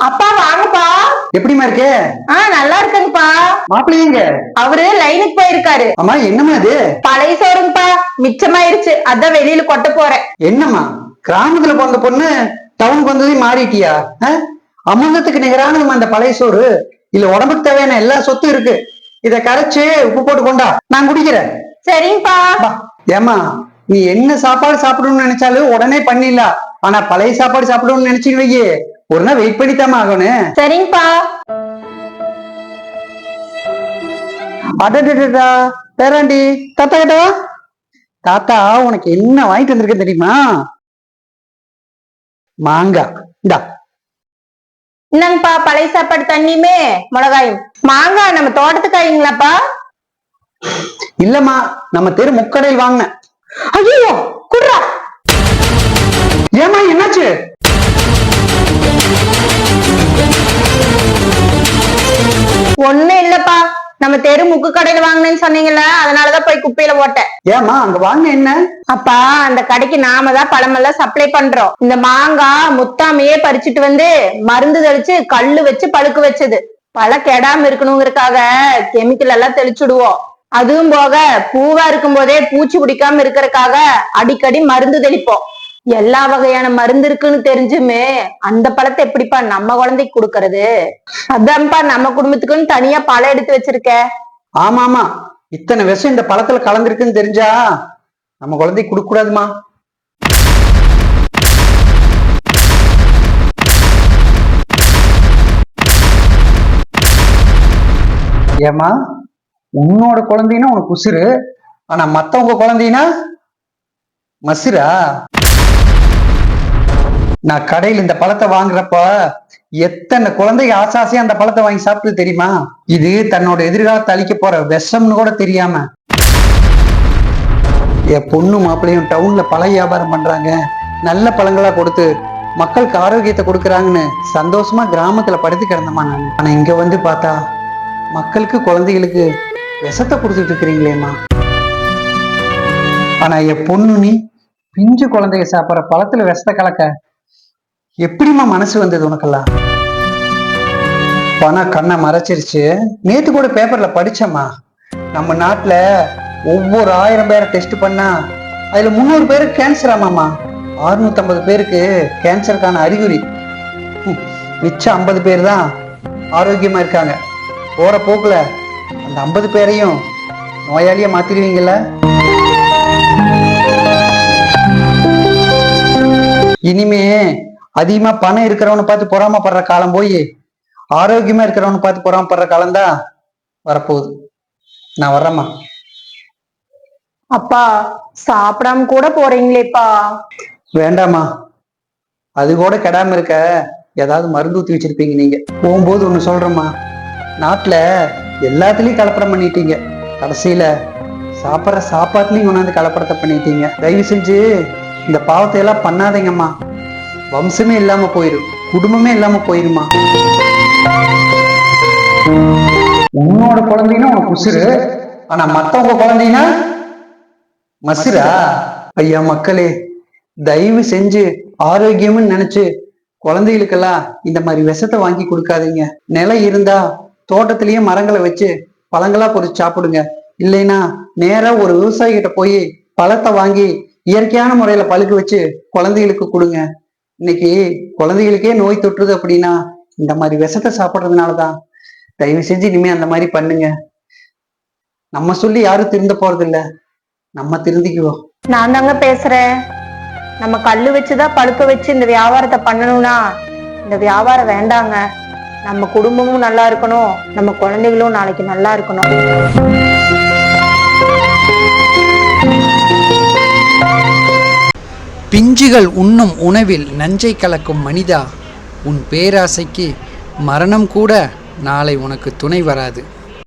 அப்பா வாங்கப்பா. எப்படிம்மா இருக்கு? ஆ நல்லா இருக்குங்கப்பா. மாப்பிள்ளைங்க அவரு லைனுக்கு போயிருக்காரு. அம்மா என்னம்மா இது? பழைய சோறுங்கப்பா. மிச்சமாயிருச்சு. அதான் வெளியில கொட்ட போறேன். என்னம்மா? கிராமத்துல பிறந்த பொண்ணு டவுனுக்கு வந்ததையும் மாறிட்டியா? அமிர்தத்துக்கு நிகரான நம்ம அந்த பழைய சோறு? இல்ல உடம்புக்கு தேவையான எல்லா சொத்தும் இருக்கு. இத கரைச்சு உப்பு போட்டு கொண்டா நான் குடிக்கிறேன். சரிங்கப்பா. பா. ஏம்மா நீ என்ன சாப்பாடு சாப்பிடணும்னு நினைச்சாலும் உடனே பண்ணிடலாம். ஆனா பழைய சாப்பாடு சாப்பிடணும்னு நினைச்சீங்க வையே. ஒரு நாள் வெயிட் பண்ணித்தாம்மா ஆகணும். சரிங்கப்பா. அடடடடா பேராண்டி தாத்தா கிட்ட தாத்தா உனக்கு என்ன வாங்கிட்டு வந்திருக்கேன் தெரியுமா? மாங்காய். இந்தா. என்னங்கப்பா பழைய சாப்பாடு தண்ணியுமே மிளகாயும். மாங்காய் நம்ம தோட்டத்து காய்ங்களாப்பா இல்லம்மா நம்ம தெரு முக்கடையில் வாங்கினேன். ஐயோ குடுறா. ஏமா என்னாச்சு? நம்ம தெரு முக்கு கடையில வாங்கினேன்னு சொன்னீங்கல்ல அதனாலதான் போய் குப்பையில போட்டேன். ஏமா அங்க வாங்கின என்ன? அப்பா அந்த கடைக்கு நாம தான் பழமெல்லாம் சப்ளை பண்றோம். இந்த மாங்காய் முத்தாமையே பறிச்சுட்டு வந்து மருந்து தெளிச்சு கல்லு வச்சு பழுக்க வச்சது. பழ கெடாம இருக்கணுங்கிறதுக்காக கெமிக்கல் எல்லாம் தெளிச்சுடுவோம். அதுவும் போக பூவா இருக்கும் போதே பூச்சி பிடிக்காம இருக்கறதுக்காக அடிக்கடி மருந்து தெளிப்போம். எல்லா வகையான மருந்து இருக்குன்னு தெரிஞ்சுமே அந்த பழத்தை எப்படிப்பா நம்ம குழந்தைக்கு கொடுக்கறது? அதான்ப்பா நம்ம குடும்பத்துக்குன்னு தனியா பழம் எடுத்து வச்சிருக்க. ஆமா ஆமா இத்தனை விஷம் இந்த பழத்துல கலந்துருக்குன்னு தெரிஞ்சா நம்ம குழந்தைக்கு கொடுக்க கூடாதுமா ஏமா உன்னோட குழந்தைன்னா உனக்கு உசுறு ஆனா மத்தவங்க குழந்தைனா மசுரா நான் கடையில் இந்த பழத்தை வாங்குறப்ப எத்தனை குழந்தைங்க ஆசை அந்த பழத்தை வாங்கி சாப்பிட்டு தெரியுமா? இது தன்னோட எதிர்காலத்தை அழிக்க போற விஷம்னு கூட தெரியாம. என் பொண்ணு மாப்பிள்ளையும் டவுன்ல பழ வியாபாரம் பண்றாங்க. நல்ல பழங்களா கொடுத்து மக்களுக்கு ஆரோக்கியத்தை கொடுக்குறாங்கன்னு சந்தோஷமா கிராமத்துல படுத்து கிடந்தமா நான். ஆனா இங்க வந்து பார்த்தா மக்களுக்கு குழந்தைகளுக்கு விஷத்தை கொடுத்துட்டு இருக்கிறீங்களேம்மா. ஆனா என் பொண்ணு நீ பிஞ்சு குழந்தைங்க சாப்பிட்ற பழத்துல விஷத்தை கலக்க எப்படிம்மா மனசு வந்தது உனக்கெல்லாம்? பணம் கண்ணை மறைச்சிருச்சு. நேத்து கூட பேப்பர்ல படிச்சேம்மா. நம்ம நாட்டுல ஒவ்வொரு ஆயிரம் பேரை டெஸ்ட் பண்ணா அதுல முந்நூறு பேருக்கு கேன்சர் ஆமாம்மா. அறுநூத்தம்பது பேருக்கு கேன்சருக்கான அறிகுறி. மிச்சம் ஐம்பது பேர் தான் ஆரோக்கியமா இருக்காங்க. போற போக்குல அந்த ஐம்பது பேரையும் நோயாளியா மாத்திடுவீங்கல்ல? இனிமே அதிகமா பணம் இருக்கிறவனை பார்த்து பொறாமப்படுற காலம் போய் ஆரோக்கியமா இருக்கிறவனை பார்த்து பொறாமப்படுற காலம் தான் வரப்போகுது. நான் வர்றேம்மா. அப்பா சாப்பிடாம கூட போறீங்களேப்பா. வேண்டாம்மா. அது கூட கெடாம இருக்க ஏதாவது மருந்து ஊத்தி வச்சிருப்பீங்க நீங்க. போகும்போது ஒண்ணு சொல்றேம்மா. நாட்டுல எல்லாத்துலயும் கலப்படம் பண்ணிட்டீங்க. கடைசியில சாப்பிட்ற சாப்பாட்டுலயும் கொண்டாந்து கலப்படத்தை பண்ணிட்டீங்க. தயவு செஞ்சு இந்த பாவத்தை எல்லாம் பண்ணாதீங்கம்மா. வம்சமே இல்லாம போயிரும் குடும்பமே இல்லாம போயிருமா? உன்னோட குழந்தைன்னா உனக்கு உசுரு ஆனா மத்தவங்க குழந்தைன்னா மசுரா ஐயா மக்களே தயவு செஞ்சு ஆரோக்கியம்னு நினைச்சு குழந்தைகளுக்கெல்லாம் இந்த மாதிரி விஷத்தை வாங்கி கொடுக்காதீங்க. நிலம் இருந்தா தோட்டத்திலேயே மரங்களை வச்சு பழங்களா பொறிச்சு சாப்பிடுங்க. இல்லைன்னா நேரா ஒரு விவசாயிகிட்ட போய் பழத்தை வாங்கி இயற்கையான முறையில பழுக்க வச்சு குழந்தைகளுக்கு கொடுங்க. இன்னைக்கு குழந்தைகளுக்கே நோய் தொற்றுது அப்படின்னா இந்த மாதிரி விஷத்தை சாப்பிட்றதுனாலதான். தயவு செஞ்சு இனிமே அந்த மாதிரி பண்ணுங்க. நம்ம சொல்லி யாரும் திருந்த போறது இல்ல நம்ம திருந்திக்குவோம் நான் தாங்க பேசுறேன். நம்ம கல்லு வச்சுதான் பழுக்க வச்சு இந்த வியாபாரத்தை பண்ணணும்னா இந்த வியாபாரம் வேண்டாங்க. நம்ம குடும்பமும் நல்லா இருக்கணும். நம்ம குழந்தைகளும் நாளைக்கு நல்லா இருக்கணும். பிஞ்சுகள் உண்ணும் உணவில் நஞ்சை கலக்கும் மனிதா உன் பேராசைக்கு மரணம் கூட நாளை உனக்கு துணை வராது.